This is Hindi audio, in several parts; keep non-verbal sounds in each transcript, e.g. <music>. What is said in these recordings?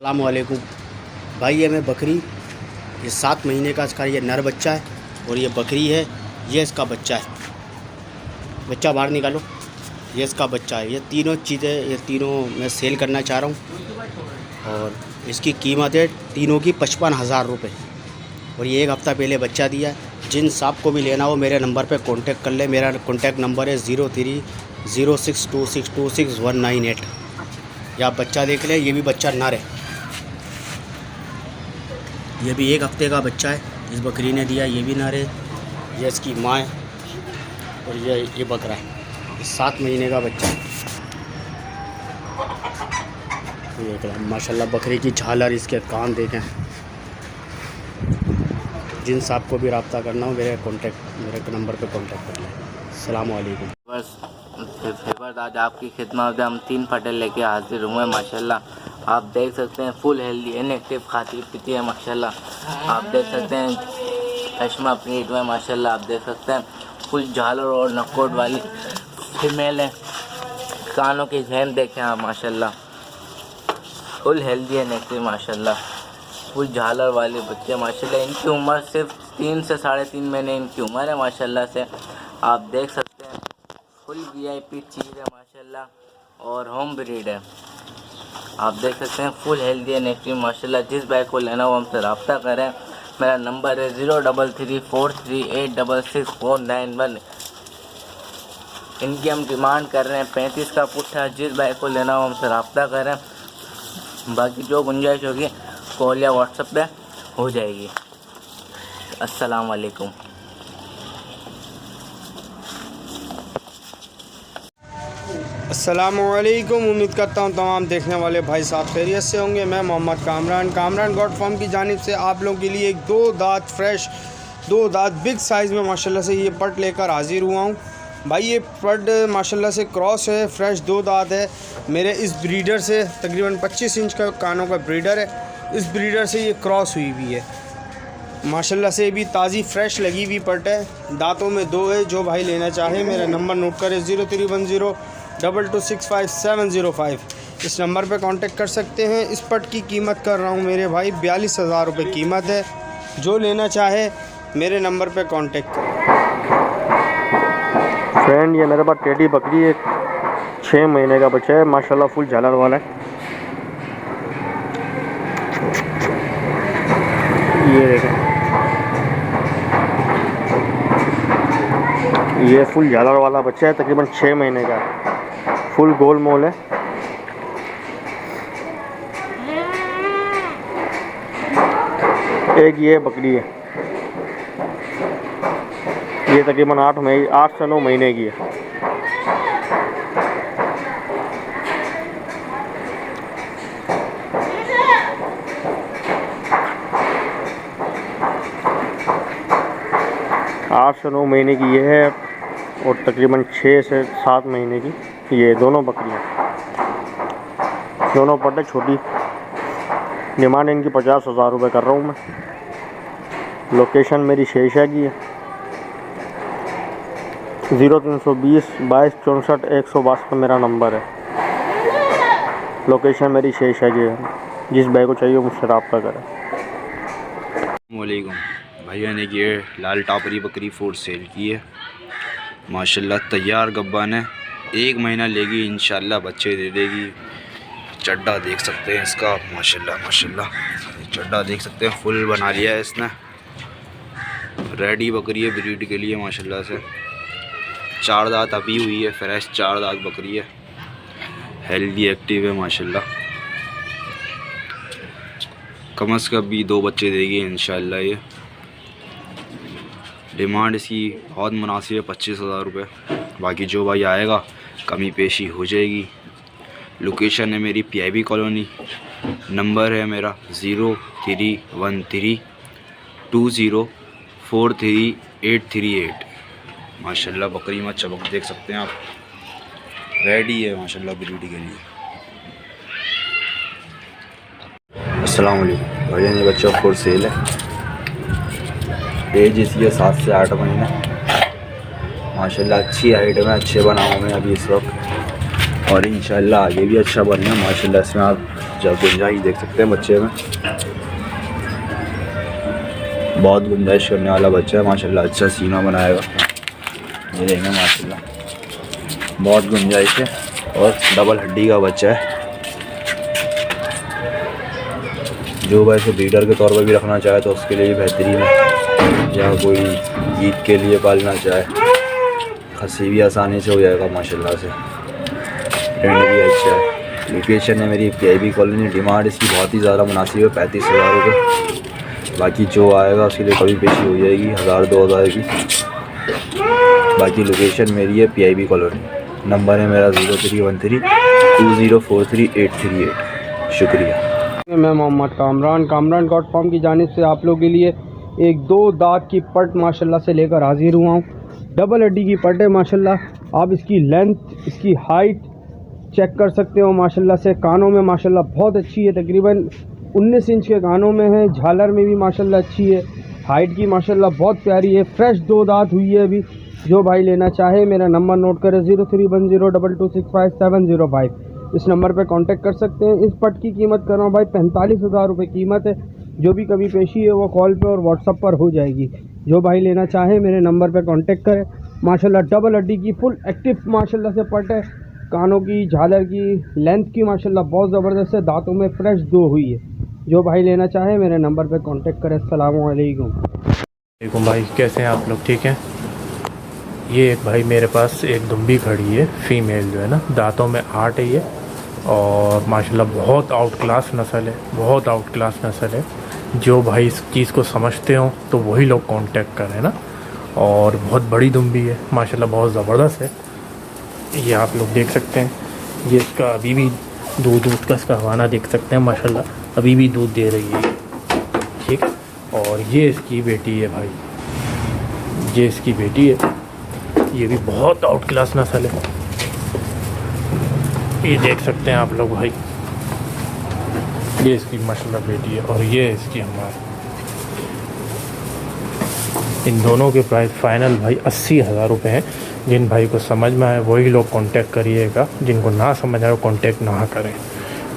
वालेकुम भाई, ये मैं बकरी। ये सात महीने का इसका ये नर बच्चा है और ये बकरी है, ये इसका बच्चा है। बच्चा बाहर निकालो। ये इसका बच्चा है। ये तीनों चीज़ें, ये तीनों मैं सेल करना चाह रहा हूँ। और इसकी कीमत है तीनों की पचपन हज़ार रुपये। और ये एक हफ़्ता पहले बच्चा दिया जिन साहब को भी लेना हो, मेरे नंबर पे कांटेक्ट कर ले। मेरा कांटेक्ट नंबर है zero three, zero six, two six two six, one nine eight. या बच्चा देख लें, ये भी बच्चा नर है। ये भी एक हफ़्ते का बच्चा है, इस बकरी ने दिया ये भी नर, ये इसकी माँ है और ये ये बकरा है। सात महीने का बच्चा है। ये माशाल्लाह बकरी की झालर इसके कान देखें। जिन साहब को भी रब्ता करना हो, मेरे कॉन्टेक्ट मेरे नंबर पे कांटेक्ट कर लें। अस्सलाम वालेकुम बस आज आपकी खिदमत हम तीन फटे लेके हाजिर हुए माशाल्लाह। आप देख सकते हैं फुल हेल्दी इनएक्टिव खाती पीती है, माशाल्लाह। आप देख सकते हैं, चश्मा प्लेट में माशाल्लाह, आप देख सकते हैं फुल झालर और नकोट वाली फीमेल है। कानों की जहन देखें आप, माशाल्लाह। फुल हेल्दी एंड एक्टिव माशाल्लाह। फुल झालर वाले बच्चे, माशाल्लाह, इनकी उम्र सिर्फ़ तीन से साढ़े तीन महीने इनकी उम्र है, माशाल्लाह से। आप देख सकते हैं फुल वीआईपी चीज़ है, माशाल्लाह, और होम ब्रीड है। आप देख सकते हैं फुल हेल्दी एंड एक्टिव माशाल्लाह, जिस बाइक को लेना हो हमसे रब्ता करें। मेरा नंबर है zero double three four three eight double six four nine one इनकी हम डिमांड कर रहे हैं पैंतीस का पुट्ठा, जिस बाइक को लेना हो हमसे रब्ता करें। बाकी जो गुंजाइश होगी कॉल या व्हाट्सएप पे हो जाएगी। अस्सलाम असलकुम उम्मीद करता हूँ तमाम देखने वाले भाई साहब खैरियत से होंगे। मैं मोहम्मद कामरान। कामरान गॉड फार्म की जानब से आप लोगों के लिए एक दो दांत फ्रेश दो दांत बिग साइज़ में माशाल्लाह से ये पट लेकर हाजिर हुआ हूँ। भाई ये पट माशाल्लाह से क्रॉस है फ्रेश दो दांत है। मेरे इस ब्रीडर से तकरीबन 25 इंच का कानों का ब्रीडर है। इस ब्रीडर से ये क्रॉस हुई हुई है। माशाल्लाह से भी ताज़ी फ्रेश लगी हुई पट है। दांतों में दो है, जो भाई लेना चाहे, मेरा नंबर नोट करें zero three one zero double two six five seven zero five इस नंबर पे कांटेक्ट कर सकते हैं। इस पट की कीमत कर रहा हूँ मेरे भाई, बयालीस हज़ार रुपये कीमत है। जो लेना चाहे, मेरे नंबर पे कांटेक्ट करें। फ्रेंड ये मेरे पास टेडी बकरी एक छः महीने का बच्चा है। माशाल्लाह फुल झालर वाला है। ये देखें। ये फुल झालर वाला बच्चा है। तकरीबन छः महीने का है। फुल गोल मोल है। एक ये बकरी है। ये तकरीबन आठ महीने आठ से नौ महीने की है। आठ से नौ महीने की ये है। और तकरीबन छः से सात महीने की ये दोनों बकरियाँ। दोनों पट्टे छोटी। डिमांड इनकी पचास हज़ार रुपये कर रहा हूँ मैं। लोकेशन मेरी शेषा की है ज़ीरो तीन सौ बीस, बाईस चौंसठ, एक सौ बासठ मेरा नंबर है। लोकेशन मेरी शेष है जी। जिस भाई को चाहिए मुझसे रब्ता करें। वालेकुम भैया ने ये लाल टापरी बकरी फोर सेल की है। माशाल्लाह, तैयार गब्बा ने एक महीना लेगी, इंशाल्लाह बच्चे दे देगी। चड्डा देख सकते हैं इसका, माशाल्लाह माशाल्लाह। चड्डा देख सकते हैं, फुल बना लिया है इसने। रेडी बकरी है ब्रीड के लिए, माशाल्लाह से। चार दांत अभी हुई है, फ्रेश चार दांत बकरी है। हेल्दी, एक्टिव है, माशाल्लाह। कम अज़ कम भी दो बच्चे देगी, इंशाल्लाह ये। डिमांड इसकी बहुत मुनासिब है, पच्चीस हज़ार रुपये बाकी जो भाई आएगा, कमी पेशी हो जाएगी। लोकेशन है मेरी पी कॉलोनी नंबर है मेरा zero three one three two zero four three eight three eight माशाल्लाह, बकरी में चमक देख सकते हैं आप। रेडी है, माशाल्लाह ब्रीड के लिए भैया ये बच्चा फोर सेल है। एज इसकी है सात से आठ महीने। माशाल्लाह अच्छी हाइट में, अच्छे बनाओ मैं अभी इस वक्त। और इंशाल्लाह आगे भी अच्छा बनना है माशाल्लाह इसमें आप जब गुंजाइश देख सकते हैं बच्चे में। बहुत गुंजाइश करने वाला बच्चा है, माशाल्लाह अच्छा सीना बनाएगा। ये देखेंगे, माशाल्लाह। बहुत गुंजाइश है, और डबल हड्डी का बच्चा है। जो भाई ब्रीडर के तौर पर भी रखना चाहे तो उसके लिए बेहतरीन है। या कोई ईद के लिए पालना चाहे। खसी भी आसानी से हो जाएगा, माशाल्लाह से। ट्रेंड भी अच्छा है। लोकेशन है मेरी पी आई कॉलोनी डिमांड इसकी बहुत ही ज़्यादा मुनासिब है, पैंतीस हज़ार रुपये बाकी जो आएगा उसके लिए कभी पेशी हो जाएगी, हज़ार, दो हज़ार की। बाकी लोकेशन मेरी है P I B colony number है मेरा zero three one three two zero four three eight three eight शुक्रिया। मैं मोहम्मद कामरान कामरान डॉट फार्म की जानिब से आप लोगों के लिए एक दो दांत की पट माशाल्लाह से लेकर हाजिर हुआ हूँ। डबल हड्डी की पट है माशाल्लाह। आप इसकी लेंथ, इसकी हाइट चेक कर सकते हो माशाल्लाह से। कानों में माशाल्लाह बहुत अच्छी है, तकरीबन 19 इंच के कानों में है। झालर में भी माशाल्लाह अच्छी है। हाइट की माशाल्लाह बहुत प्यारी है। फ्रेश दो दांत हुई है अभी। जो भाई लेना चाहे, मेरा नंबर नोट करें zero three one zero double two six five seven zero five. इस नंबर पर कांटेक्ट कर सकते हैं। इस पट की कीमत कर रहा हूँ भाई, पैंतालीस हज़ार रुपये कीमत है। जो भी कभी पेशी है, वो कॉल पे और व्हाट्सअप पर हो जाएगी। जो भाई लेना चाहे, मेरे नंबर पे कांटेक्ट करें। माशाल्लाह डबल हड्डी की फुल एक्टिव माशाल्लाह से पट है। कानों की, झालर की लेंथ की माशाल्लाह बहुत ज़बरदस्त है। दांतों में फ्रेश दो हुई है। जो भाई लेना चाहे, मेरे नंबर पर कांटेक्ट करें। वालेकुम भाई, कैसे हैं आप लोग? ठीक हैं? ये एक भाई मेरे पास एक दुम्बी खड़ी है फीमेल जो है ना, दांतों में आठ है ये। और माशाल्लाह, बहुत आउट क्लास नस्ल है, बहुत आउट क्लास नस्ल है। जो भाई इस चीज़ को समझते हो तो वही लोग कांटेक्ट करें ना? और बहुत बड़ी दुम्बी है। माशाल्लाह बहुत ज़बरदस्त है। ये आप लोग देख सकते हैं। ये इसका अभी भी दूध दूध का इसका हवाना देख सकते हैं, माशाल्लाह। अभी भी दूध दे रही है। ठीक? और ये इसकी बेटी है भाई। ये इसकी बेटी है। ये भी बहुत आउट क्लास नस्ल है। ये देख सकते हैं आप लोग भाई। ये इसकी माशाल्लाह बेटी है और ये इसकी हमारी इन दोनों के प्राइस फाइनल भाई अस्सी हज़ार रुपये हैं। जिन भाई को समझ में आए, वही लोग कांटेक्ट करिएगा। जिनको ना समझ आए कांटेक्ट ना करें।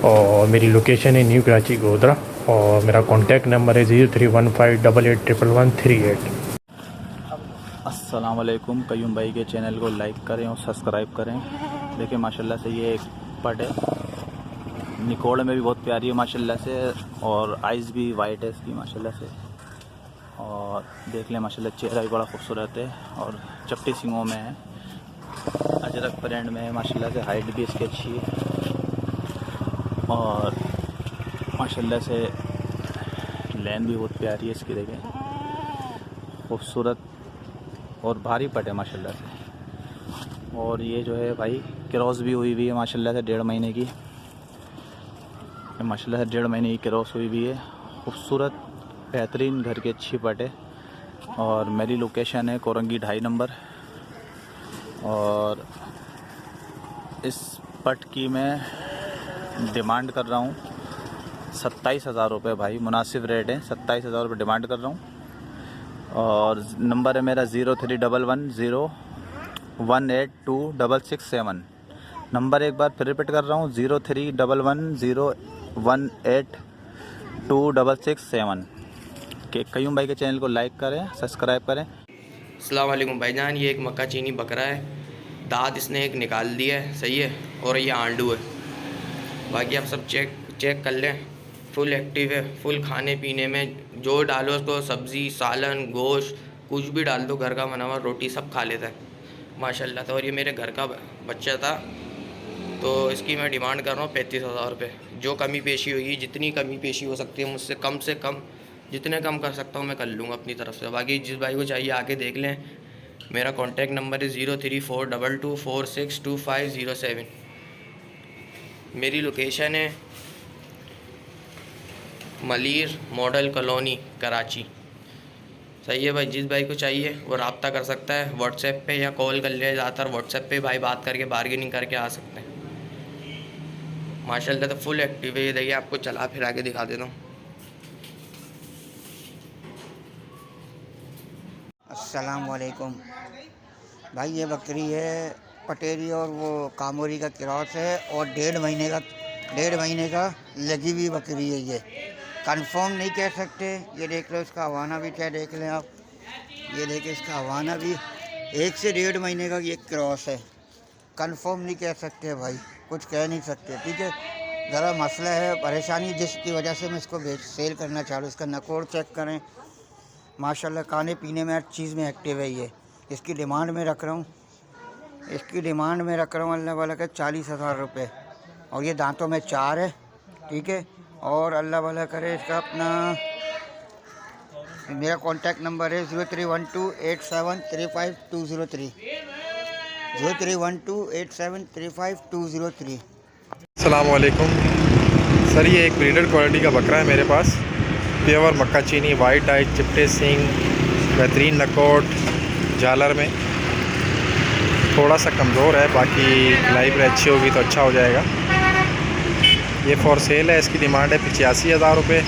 और मेरी लोकेशन है न्यू कराची गोदरा और मेरा कांटेक्ट नंबर है zero three one five double eight triple one three eight अस्सलाम वालेकुम कयूम भाई के चैनल को लाइक करें और सब्सक्राइब करें। देखिए, माशाल्लाह से ये एक पट है। निकोड़ में भी बहुत प्यारी है, माशाल्लाह से, और आइज़ भी वाइट है इसकी, माशाल्लाह से। और देख लें, माशाल्लाह, चेहरा भी बड़ा खूबसूरत है, और चपटी सिंगों में है। अजरक ब्रांड में है, माशाल्लाह से हाइट भी इसकी अच्छी है। और माशाल्लाह से लैन भी बहुत प्यारी है इसकी, देखें। खूबसूरत और भारी पट है, माशाल्लाह से। और ये जो है भाई क्रॉस भी हुई हुई है, माशाल्लाह से, डेढ़ महीने की। माशाल्लाह से डेढ़ महीने की क्रॉस हुई भी है। खूबसूरत, बेहतरीन, घर की अच्छी पट है। और मेरी लोकेशन है कोरंगी ढाई नंबर। और इस पट की मैं डिमांड कर रहा हूँ। सत्ताईस हज़ार रुपये भाई, मुनासिब रेट है। सत्ताईस हज़ार रुपये डिमांड कर रहा हूँ। और नंबर है मेरा zero three double one zero one eight two double six seven number एक बार फिर रिपीट कर रहा हूँ zero three double one zero one eight two double six seven. के कयूम भाई के चैनल को लाइक करें, सब्सक्राइब करें। अस्सलाम वालेकुम भाईजान, ये एक मक्का चीनी बकरा है। दांत इसने एक निकाल दिया है, सही है? और ये आंडू है। बाकी आप सब चेक चेक कर लें। फुल एक्टिव है, फुल खाने पीने में। जो डालो उसको, सब्ज़ी, सालन, गोश्त, कुछ भी डाल दो, घर का बना हुआ रोटी सब खा लेता है। माशाल्लाह से और ये मेरे घर का बच्चा था। तो इसकी मैं डिमांड कर रहा हूँ पैंतीस हज़ार रुपये जो कमी पेशी होगी, जितनी कमी पेशी हो सकती है मुझसे कम से कम, जितने कम कर सकता हूँ, मैं कर लूँगा अपनी तरफ़ से। बाकी जिस भाई को चाहिए, आके देख लें। मेरा कॉन्टैक्ट नंबर है zero three four double two four six two five zero seven मेरी लोकेशन है मलिर मॉडल कॉलोनी कराची। सही है भाई, जिस भाई को चाहिए, वो रबता कर सकता है। व्हाट्सएप पे या कॉल कर लिया ज़्यादातर व्हाट्सएप पे भाई बात करके बार्गेनिंग करके आ सकते हैं। माशाल्लाह तो फुल एक्टिव है ये देखिए, आपको चला फिर आके दिखा देता हूँ। अस्सलाम वालेकुम भाई, ये बकरी है पटेरी और वो कामोरी का क्रॉस है और डेढ़ महीने का, डेढ़ महीने का लगी हुई बकरी है ये। कंफर्म नहीं कह सकते। ये देख लो, इसका हवाना भी क्या देख लें आप। ये देखें, इसका हवाना भी एक से डेढ़ महीने का ये क्रॉस है। कंफर्म नहीं कह सकते भाई, कुछ कह नहीं सकते, ठीक है? ज़रा मसला है, परेशानी जिसकी वजह से मैं इसको बेच सेल करना चाह रहा हूँ, इसका नकोड़ चेक करें। माशाल्लाह, खाने पीने में हर चीज़ में एक्टिव है ये। इसकी डिमांड में रख रहा हूँ, इसकी डिमांड में रख रहा हूँ, अल्लाह वाला का चालीस हज़ार रुपये। और ये दांतों में चार है, ठीक है? और अल्लाह वाला करे इसका अपना, मेरा कॉन्टैक्ट नंबर है zero three one two eight seven three five two zero three zero three one two eight seven three five two zero three. अलकुम sir ये एक ब्रीडर क्वालिटी का बकरा है मेरे पास। प्योर मक्का चीनी वाइट आई चिपटे सिंह बेहतरीन नकोट झालर में। थोड़ा सा कमज़ोर है, बाकी लाइफ अच्छी होगी तो अच्छा हो जाएगा। ये फॉर सेल है, इसकी डिमांड है पचासी हज़ार रुपये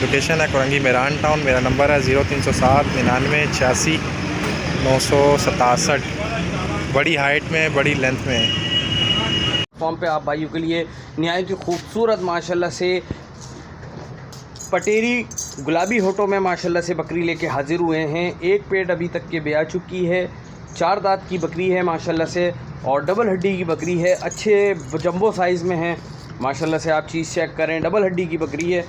लोकेशन है कुरंगी मेरान टाउन मेरा नंबर है ज़ीरो तीन सौ सात, निन्यानवे, छियासी, नौ सौ सतासठ। बड़ी हाइट में है बड़ी लेंथ में। है फॉर्म पे आप भाइयों के लिए नहायत ही खूबसूरत, माशाल्लाह से पटेरी गुलाबी होटो में माशाल्लाह से बकरी लेके हाजिर हुए हैं। एक पेट अभी तक के ब्याह चुकी है। चार दांत की बकरी है माशाल्लाह से और डबल हड्डी की बकरी है। अच्छे जंबो साइज़ में है। माशाल्लाह से आप चीज़ चेक करें डबल हड्डी की बकरी है।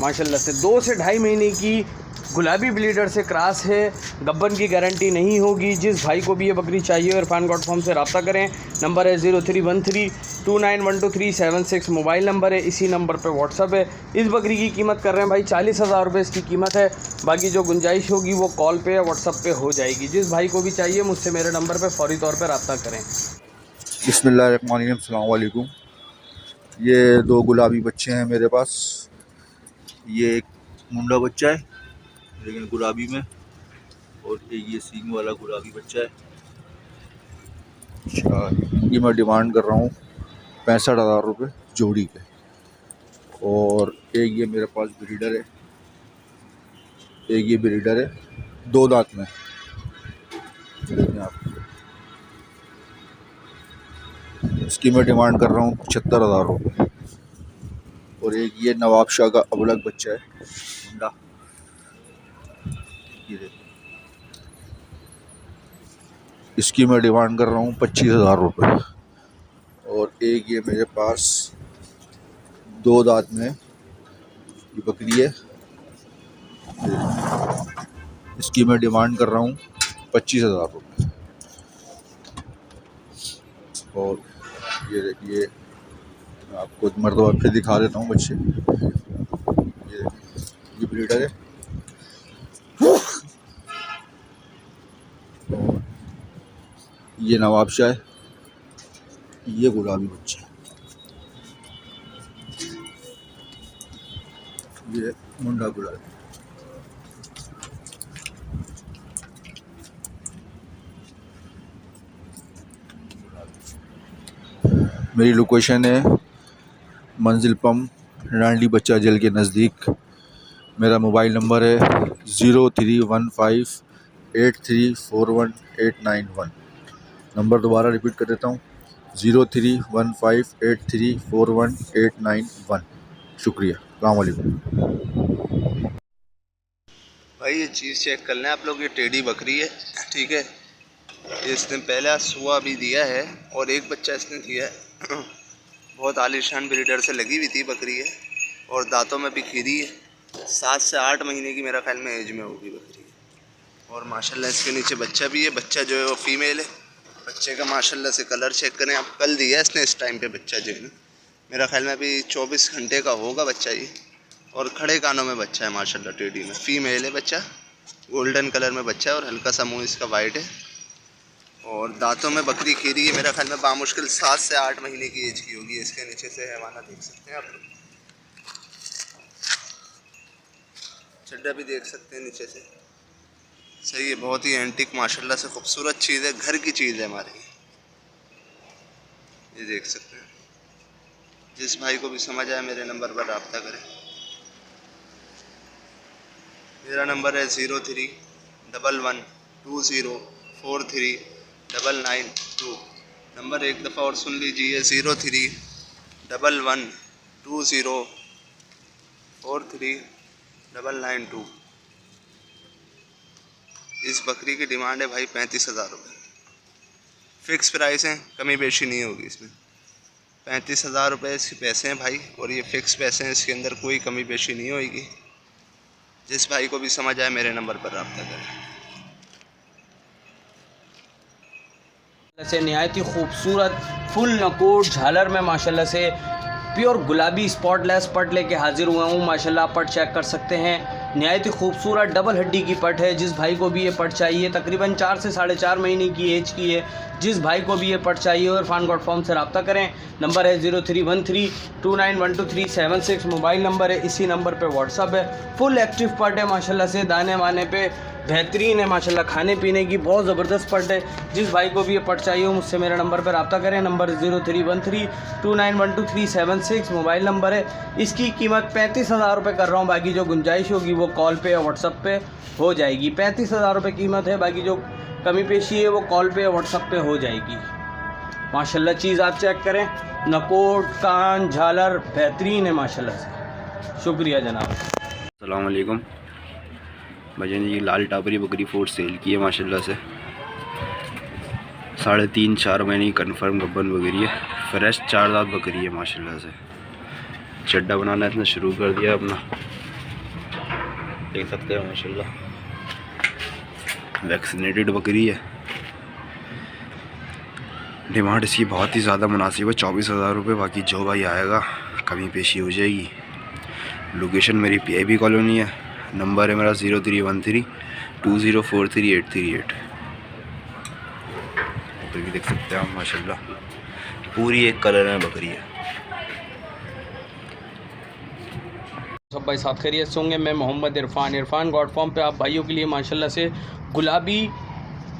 माशाल्लाह से दो से ढाई महीने की गुलाबी ब्लीडर से क्रॉस है। गब्बन की गारंटी नहीं होगी। जिस भाई को भी ये बकरी चाहिए इरफान गॉड फॉर्म से रब्ता करें, नंबर है zero three one three two nine one two three seven six. Mobile number है, इसी नंबर पे व्हाट्सअप है। इस बकरी की कीमत कर रहे हैं भाई चालीस हज़ार रुपये। इसकी कीमत है। बाकी जो गुंजाइश होगी वो कॉल पे या व्हाट्सअप पे हो जाएगी। जिस भाई को भी चाहिए, मुझसे मेरे नंबर पर फौरी तौर पर रब्ता करें। बिसमीम ये दो गुलाबी बच्चे हैं मेरे पास। ये एक मुंडा बच्चा है। लेकिन गुलाबी में, और एक ये सींग वाला गुलाबी बच्चा है। अच्छा ये मैं डिमांड कर रहा हूँ पैंसठ हज़ार रुपये जोड़ी के। और एक ये मेरे पास ब्रीडर है, एक ये ब्रीडर है, दो दांत में। आप इसकी मैं डिमांड कर रहा हूँ पचहत्तर हज़ार रुपये और एक ये नवाब शाह का अबलग बच्चा है, मुंडा। ये देखो इसकी मैं डिमांड कर रहा हूँ पच्चीस हज़ार रुपये और एक ये मेरे पास दो दांत में ये बकरी है। इसकी मैं डिमांड कर रहा हूँ पच्चीस हज़ार रुपये और ये देखिए आपको मरतबा फिर दिखा देता हूँ बच्चे। ये ये ब्रीडर है। ये नवाब शाह है। ये गुलाबी बच्चा ये मुंडा गुलाबी मेरी लोकेशन है मंजिल पम, रांडी बच्चा जेल के नज़दीक। मेरा मोबाइल नंबर है zero three one five eight three four one eight nine one. Number दोबारा रिपीट कर देता हूँ। Zero three one five eight three four one eight nine one. शुक्रिया। अलैक्म भाई, ये चीज़ चेक कर लें आप लोग, ये टेढ़ी बकरी है, ठीक है? इसने पहला सुआ भी दिया है और एक बच्चा इसने दिया है। <clears throat> बहुत आलिशान ब्रीडर से लगी हुई थी बकरी है और दांतों में भी खीरी है। सात से आठ महीने की मेरा ख्याल में एज में होगी बकरी। और माशाल्लाह, इसके नीचे बच्चा भी है। बच्चा जो है वो फीमेल है। बच्चे का माशाल्लाह से कलर चेक करें। आप कल दिया इसने इस टाइम पे बच्चा जो है मेरा ख्याल में अभी चौबीस घंटे का होगा बच्चा ये। और खड़े कानों में बच्चा है माशाल्लाह टेडी में। फीमेल है बच्चा। गोल्डन कलर में बच्चा है और हल्का सा मुँह इसका वाइट है। और दांतों में बकरी खीरी है। मेरा ख्याल में बामुश्किल सात से आठ महीने की एज की होगी। इसके नीचे से हैवाना देख सकते हैं आप लोग। चड्डा भी देख सकते हैं नीचे से। सही है, बहुत ही एंटिक माशाल्लाह से खूबसूरत चीज़ है, घर की चीज़ है हमारी। ये देख सकते हैं। जिस भाई को भी समझ आए मेरे नंबर पर रब्ता करें। मेरा नंबर है zero three double one two zero four three double nine two. Number एक दफ़ा और सुन लीजिए, zero three double one two zero four three double nine two. इस बकरी की डिमांड है भाई पैंतीस हज़ार रुपये फ़िक्स प्राइस है, कमी बेशी नहीं होगी इसमें। पैंतीस हज़ार रुपये इसके पैसे हैं भाई, और ये फ़िक्स पैसे हैं, इसके अंदर कोई कमी बेशी नहीं होगी। जिस भाई को भी समझ आए, मेरे नंबर पर रब्ता करें। से नहायत ही खूबसूरत, फुल नकोट झालर में माशाल्लाह से प्योर गुलाबी स्पॉटलेस पट लेके हाजिर हुआ हूँ। माशाल्लाह पट चेक कर सकते हैं। नहायत ही खूबसूरत डबल हड्डी की पट है। जिस भाई को भी ये पट चाहिए, तकरीबन चार से साढ़े चार महीने की एज की है। जिस भाई को भी ये पट चाहिए और फान गॉड फॉर्म से रबता करें, नंबर है zero three one three two nine one two three seven six. Mobile number है, इसी नंबर पर व्हाट्सअप है। फुल एक्टिव पट है, माशाल्लाह से दाने वाने पे। बेहतरीन है, माशाल्लाह। खाने पीने की बहुत ज़बरदस्त पट है। जिस भाई को भी ये पट चाहिए हो मुझसे मेरे नंबर पर रब्ता करें। Number zero three one three two nine one two three seven six, mobile number है। इसकी कीमत पैंतीस हज़ार रुपये कर रहा हूँ। बाकी जो गुंजाइश होगी, वो कॉल पे या व्हाट्सअप पे हो जाएगी। पैंतीस हज़ार रुपये कीमत है, बाकी जो कमी पेशी है, वो कॉल पे या व्हाट्सअप पे हो जाएगी। माशाल्लाह, चीज़ आप चेक करें। नकोट, कान, झालर, बेहतरीन है, माशाल्लाह से। शुक्रिया जनाब। वालेकुम भजन जी, लाल टापरी बकरी फोर्ट सेल की है, माशाल्लाह से। साढ़े तीन, चार महीने की कन्फर्म गब्बन बकरी है। फ्रेश चार दांत बकरी है, माशाल्लाह से। चड्डा बनाना इसने शुरू कर दिया अपना। देख सकते हैं, माशाल्लाह। वैक्सीनेटेड बकरी है। डिमांड इसकी बहुत ही ज़्यादा मुनासिब है। चौबीस हज़ार रुपये, बाकी जो भाई आएगा, कमी पेशी हो जाएगी। लोकेशन मेरी पीआईबी कॉलोनी है। नंबर है मेरा zero three one three, two zero four three eight three eight. भी देख सकते हैं आप, माशाल्लाह। पूरी एक कलर में बकरी है। सब भाई साथ खैरियत से होंगे। मैं मोहम्मद इरफान। इरफान गॉड फॉर्म पे आप भाइयों के लिए माशाल्लाह से गुलाबी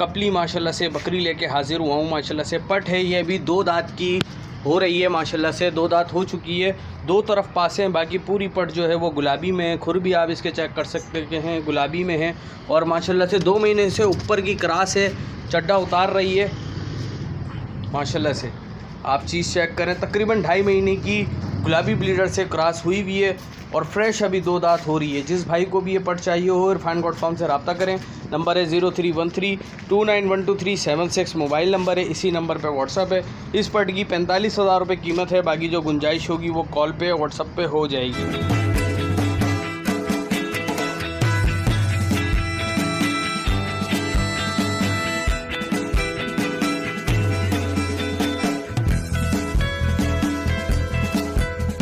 कपली माशाल्लाह से बकरी लेके हाजिर हुआ हूँ, माशाल्लाह से। पट है ये अभी दो दांत की। हो रही है, माशाल्लाह से। दो दांत हो चुकी है। दो तरफ़ पासे हैं बाकी पूरी पट जो है वो गुलाबी में है। खुर भी आप इसके चेक कर सकते हैं गुलाबी में है। और माशाल्लाह से दो महीने से ऊपर की क्रास है। चड्डा उतार रही है। माशाल्लाह से। आप चीज़ चेक करें, तकरीबन ढाई महीने की गुलाबी ब्लीडर से क्रॉस हुई भी है और फ्रेश अभी दो दांत हो रही है। जिस भाई को भी ये पट चाहिए हो, इरफान गॉड फॉर्म से रबता करें। नंबर है zero three one three two nine one two three seven six. Mobile number है, इसी नंबर पे व्हाट्सअप है। इस पट की पैंतालीस हज़ार रुपये कीमत है। बाकी जो गुंजाइश होगी वो कॉल पे व्हाट्सअप पे हो जाएगी।